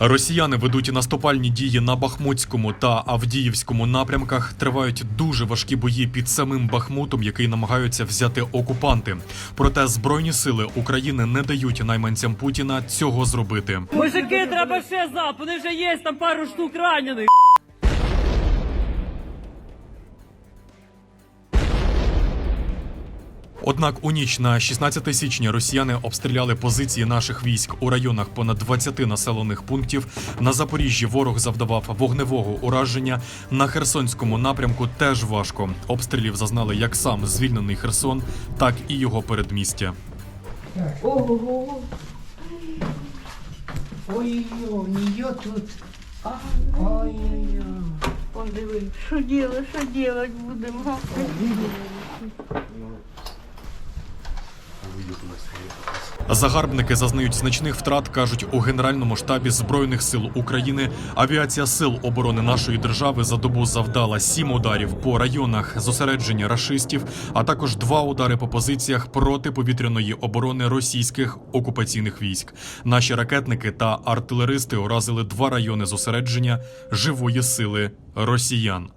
Росіяни ведуть наступальні дії на Бахмутському та Авдіївському напрямках. Тривають дуже важкі бої під самим Бахмутом, який намагаються взяти окупанти. Проте збройні сили України не дають найманцям Путіна цього зробити. Мужики, треба ще зап, вони вже є, там пару штук ранених. Однак у ніч на 16 січня росіяни обстріляли позиції наших військ у районах понад 20 населених пунктів. На Запоріжжі ворог завдавав вогневого ураження. На Херсонському напрямку теж важко. Обстрілів зазнали як сам звільнений Херсон, так і його передмістя. Ого. Ой, у нее тут. Ой-ой-ой. Подиви, що діло, що ділать будемо? Загарбники зазнають значних втрат, кажуть у Генеральному штабі Збройних сил України. Авіація сил оборони нашої держави за добу завдала сім ударів по районах зосередження рашистів, а також два удари по позиціях протиповітряної оборони російських окупаційних військ. Наші ракетники та артилеристи уразили два райони зосередження живої сили росіян.